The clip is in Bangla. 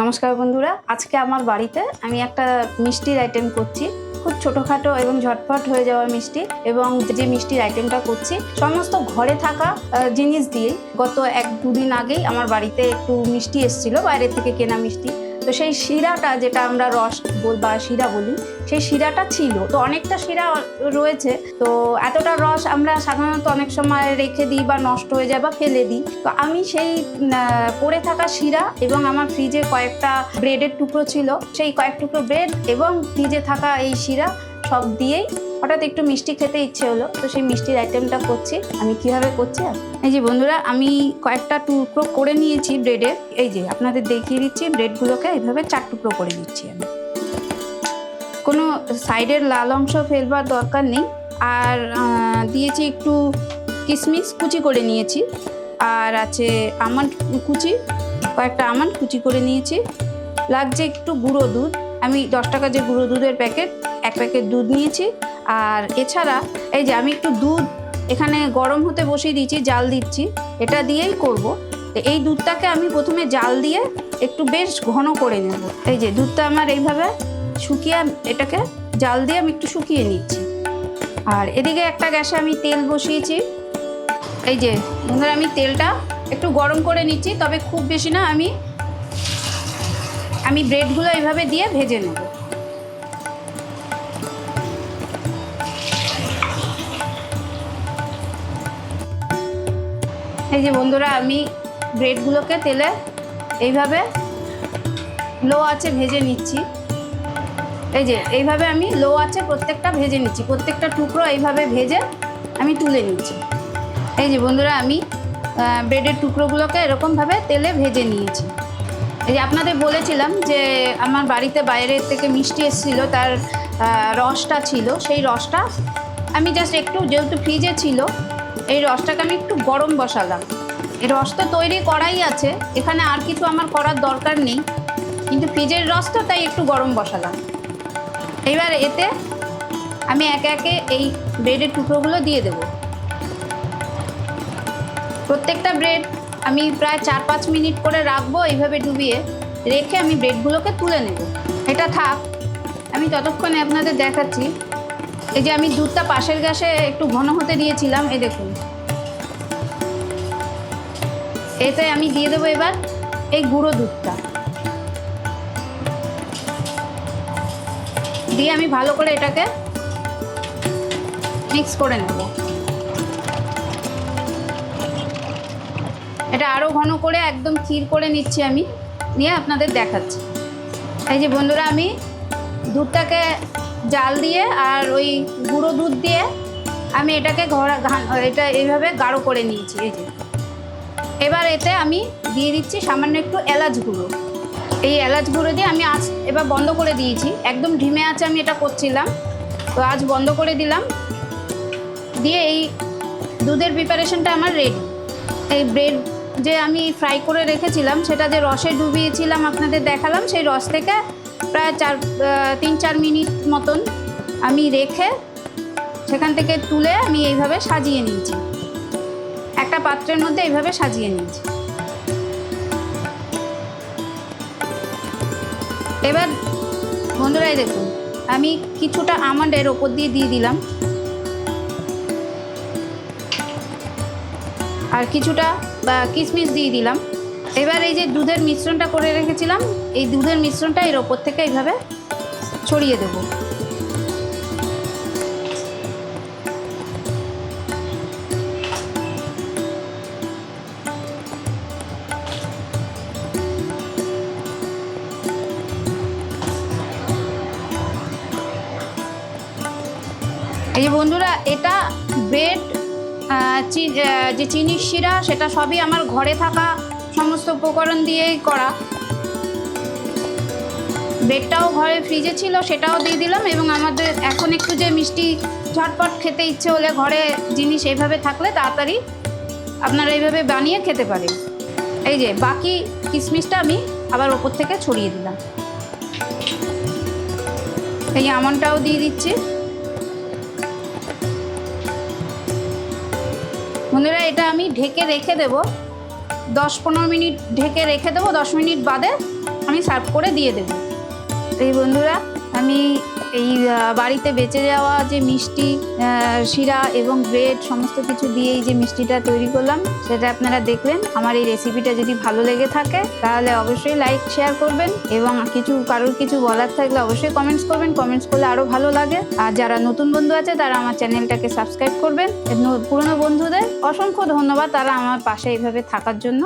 নমস্কার বন্ধুরা, আজকে আমার বাড়িতে আমি একটা মিষ্টির আইটেম করছি। খুব ছোটোখাটো এবং ঝটফট হয়ে যাওয়া মিষ্টি এবং যে মিষ্টির আইটেমটা করছি, সমস্ত ঘরে থাকা জিনিস দিয়েই গত এক দুদিন আগেই আমার বাড়িতে একটু মিষ্টি এসেছিল, বাইরে থেকে কেনা মিষ্টি। তো সেই শিরাটা যেটা আমরা রস বা শিরা বলি, সেই শিরাটা ছিল। তো অনেকটা শিরা রয়েছে। তো এতটা রস আমরা সাধারণত অনেক সময় রেখে দিই বা নষ্ট হয়ে যায় বা ফেলে দিই। তো আমি সেই পড়ে থাকা শিরা এবং আমার ফ্রিজে কয়েকটা ব্রেডের টুকরো ছিল। সেই কয়েক টুকরো ব্রেড এবং ফ্রিজে থাকা এই শিরা সব দিয়েই হঠাৎ একটু মিষ্টি খেতে ইচ্ছে হলো। তো সেই মিষ্টির আইটেমটা করছি। আমি কীভাবে করছি? এই যে বন্ধুরা, আমি কয়েকটা টুকরো করে নিয়েছি ব্রেডের এই যে আপনাদের দেখিয়ে দিচ্ছি ব্রেডগুলোকে এইভাবে চার টুকরো করে দিচ্ছি আমি। কোনো সাইডের লাল অংশ ফেলবার দরকার নেই। আর দিয়েছি একটু কিশমিশ কুচি করে নিয়েছি। আর আছে আমন্ড কুচি, কয়েকটা আমন্ড কুচি করে নিয়েছি। লাগছে একটু গুঁড়ো দুধ। আমি দশ টাকা যে গুঁড়ো দুধের প্যাকেট এক প্যাকেট দুধ নিয়েছি। আর এছাড়া এই যে আমি একটু দুধ এখানে গরম হতে বসিয়ে দিয়েছি, জাল দিচ্ছি। এটা দিয়েই করব। এই দুধটাকে আমি প্রথমে জাল দিয়ে একটু বেশ ঘন করে নেব। এই যে দুধটা আমার এইভাবে শুকিয়ে এটাকে জাল দিয়ে আমি একটু শুকিয়ে নিচ্ছি। আর এদিকে একটা গ্যাসে আমি তেল বসিয়েছি। এই যে বন্ধুরা আমি তেলটা একটু গরম করে নিচ্ছি, তবে খুব বেশি না, আমি আমি ব্রেডগুলো এইভাবে দিয়ে ভেজে নেব। এই যে বন্ধুরা, আমি ব্রেডগুলোকে তেলে এইভাবে লো আছে ভেজে নিচ্ছি। এই যে, এইভাবে আমি লো আছে প্রত্যেকটা ভেজে নিচ্ছি। প্রত্যেকটা টুকরো এইভাবে ভেজে আমি তুলে নিচ্ছি। এই যে বন্ধুরা, আমি ব্রেডের টুকরোগুলোকে এরকমভাবে তেলে ভেজে নিয়েছি। এই যে আপনাদের বলেছিলাম যে, আমার বাড়িতে বাইরের থেকে মিষ্টি এসেছিল, তার রসটা ছিল। সেই রসটা আমি জাস্ট একটু, যেহেতু ফ্রিজে ছিল এই রসটাকে আমি একটু গরম বসালাম। এই রস তো তৈরি করাই আছে, এখানে আর কিছু আমার করার দরকার নেই, কিন্তু ফ্রিজের রস তো তাই একটু গরম বসালাম। এবার এতে আমি একে একে এই ব্রেডের টুকরোগুলো দিয়ে দেব। প্রত্যেকটা ব্রেড আমি প্রায় চার পাঁচ মিনিট করে রাখব, এইভাবে ডুবিয়ে রেখে আমি ব্রেডগুলোকে তুলে নেব। এটা থাক, আমি ততক্ষণে আপনাদের দেখাচ্ছি এই যে আমি দুধটা পাশের গ্যাসে একটু ঘন হতে দিয়েছিলাম, এই দেখুন। এতে আমি দিয়ে দেবো এবার এই গুঁড়ো দুধটা। দিয়ে আমি ভালো করে এটাকে মিক্স করে নেব। এটা আরও ঘন করে একদম ক্ষীর করে নিচ্ছি আমি। নিয়ে আপনাদের দেখাচ্ছি। এই যে বন্ধুরা, আমি দুধটাকে জাল দিয়ে আর ওই গুঁড়ো দুধ দিয়ে আমি এটাকে ঘরা এটা এইভাবে গাঢ় করে নিয়েছি, এই যে। এবার এতে আমি দিয়ে দিচ্ছি সামান্য একটু এলাচ গুঁড়ো। এই এলাচ গুঁড়ো দিয়ে আমি আজ এবার বন্ধ করে দিয়েছি। একদম ঢিমে আছে আমি এটা করছিলাম। তো আজ বন্ধ করে দিলাম। দিয়ে এই দুধের প্রিপারেশনটা আমার রেডি এই ব্রেড যে আমি ফ্রাই করে রেখেছিলাম, সেটা যে রসে ডুবিয়েছিলাম আপনাদের দেখালাম, সেই রস থেকে প্রায় চার তিন, চার মিনিট মতন আমি রেখে সেখান থেকে তুলে আমি এইভাবে সাজিয়ে নিয়েছি। একটা পাত্রের মধ্যে এইভাবে সাজিয়ে নিয়েছি। এবার বন্ধুরাই দেখুন, আমি কিছুটা আমন্ডের ওপর দিয়ে দিয়ে দিলাম। আর কিছুটা, বা কিশমিশ দিয়ে দিলাম। এবার এই যে দুধের মিশ্রণটা করে রেখেছিলাম, এই দুধের মিশ্রণটা এর ওপর থেকে এইভাবে ছড়িয়ে দেবো। এই যে বন্ধুরা, এটা ব্রেড যে চিনির শিরা, সেটা সবই আমার ঘরে থাকা সমস্ত উপকরণ দিয়েই করা। ব্রেডটাও ঘরে ফ্রিজে ছিল, সেটাও দিয়ে দিলাম এবং আমাদের এখন একটু যে মিষ্টি ঝটপট খেতে ইচ্ছে হলে ঘরে জিনিস এইভাবে থাকলে তাড়াতাড়ি আপনারা এইভাবে বানিয়ে খেতে পারেন। এই যে, বাকি কিশমিশটা আমি আবার ওপর থেকে ছড়িয়ে দিলাম। এই আমনটাও দিয়ে দিচ্ছি। বন্ধুরা, এটা আমি ঢেকে রেখে দেব। দশ পনেরো মিনিট ঢেকে রেখে দেবো, দশ মিনিট বাদে আমি সার্ভ করে দিয়ে দেবো। এই বন্ধুরা, আমি এই বাড়িতে বেঁচে যাওয়া যে মিষ্টি শিরা এবং ব্রেড সমস্ত কিছু দিয়ে এই যে মিষ্টিটা তৈরি করলাম, সেটা আপনারা দেখলেন আমার এই রেসিপিটা যদি ভালো লেগে থাকে, তাহলে অবশ্যই লাইক শেয়ার করবেন এবং কিছু, কারোর কিছু বলার থাকলে অবশ্যই কমেন্টস করবেন। কমেন্টস করলে আরও ভালো লাগে। আর যারা নতুন বন্ধু আছে, তারা আমার চ্যানেলটাকে সাবস্ক্রাইব করবেন। পুরনো বন্ধুদের অসংখ্য ধন্যবাদ তারা আমার পাশে এইভাবে থাকার জন্য।